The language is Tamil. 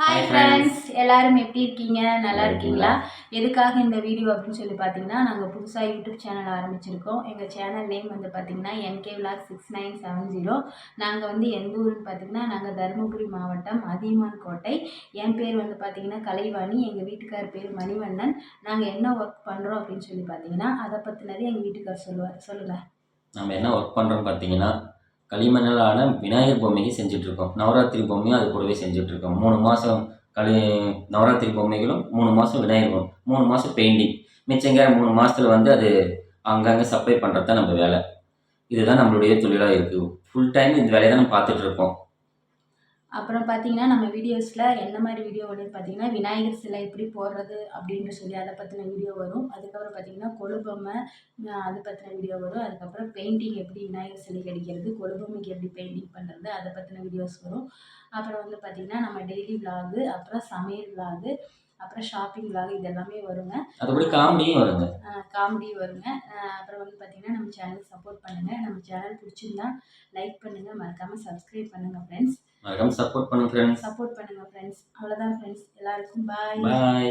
ஹாய் ஃப்ரெண்ட்ஸ் எல்லாரும் எப்படி இருக்கீங்க? நல்லா இருக்கீங்களா? எதுக்காக இந்த வீடியோ அப்படின்னு சொல்லி பார்த்தீங்கன்னா நாங்கள் புதுசாக யூடியூப் சேனல் ஆரம்பிச்சிருக்கோம். எங்கள் சேனல் நேம் வந்து பார்த்தீங்கன்னா NK vlog six nine seven zero நாங்கள் வந்து எந்த ஊருன்னு பார்த்தீங்கன்னா நாங்கள் தருமபுரி மாவட்டம் அதியமான் கோட்டை. என் பேர் வந்து பார்த்தீங்கன்னா கலைவாணி. எங்கள் வீட்டுக்கார் பேர் மணிவண்ணன். நாங்கள் என்ன ஒர்க் பண்ணுறோம் அப்படின்னு சொல்லி பார்த்தீங்கன்னா அதை பற்றினது எங்கள் வீட்டுக்கார் சொல்லுவார் சொல்லுங்கள் நம்ம என்ன ஒர்க் பண்ணுறோம் பார்த்தீங்கன்னா களிமண்ணாலான விநாயகர் பொம்மைக்கு செஞ்சுட்ருக்கோம். நவராத்திரி பொம்மையும் அது கூடவே செஞ்சுட்ருக்கோம். மூணு மாதம் களி நவராத்திரி பொம்மைகளும் மூணு மாதம் விநாயகர் மூணு மாதம் பெயிண்டிங் மிச்சங்க மூணு மாதத்துல வந்து அது அங்கங்கே சப்ளை பண்ணுறது தான் நம்ம வேலை. இதுதான் நம்மளுடைய தொழிலாக இருக்குது ஃபுல் டைம் இந்த வேலையை தான் நம்ம பார்த்துட்ருக்கோம். அப்புறம் பார்த்தீங்கன்னா நம்ம வீடியோஸில் என்ன மாதிரி வீடியோ வரும்னு பார்த்தீங்கன்னா விநாயகர் சிலை எப்படி போடுறது அப்படின்னு சொல்லி அதை பற்றின வீடியோ வரும். அதுக்கப்புறம் பார்த்தீங்கன்னா கொலுபொம்மை அஹ் அது பற்றின வீடியோ வரும். அதுக்கப்புறம் பெயிண்டிங் எப்படி விநாயகர் சிலை அடிக்கிறது கொலுபொம்மைக்கு எப்படி பெயிண்டிங் பண்ணுறது அதை பற்றின வீடியோஸ் வரும். அப்புறம் வந்து பார்த்திங்கன்னா நம்ம டெய்லி விலாகு அப்புறம் சமையல் விலாகு அப்புறம் ஷாப்பிங் விலாகு இதெல்லாமே வருங்க. அதுபடி காமெடியும் வருங்க. காமெடி வருங்க. அப்புறம் வந்து பார்த்திங்கன்னா நம்ம சேனல் சப்போர்ட் பண்ணுங்கள் நம்ம சேனல் பிடிச்சிருந்தா லைக் பண்ணுங்கள் மறக்காமல் சப்ஸ்கிரைப் பண்ணுங்கள் ஃப்ரெண்ட்ஸ் மறக்காம சப்போர்ட் பண்ணுங்க ஃப்ரெண்ட்ஸ் சப்போர்ட் பண்ணுங்கள் ஃப்ரெண்ட்ஸ் அவ்வளோதான் ஃப்ரெண்ட்ஸ் எல்லாருக்கும் பாய் பாய்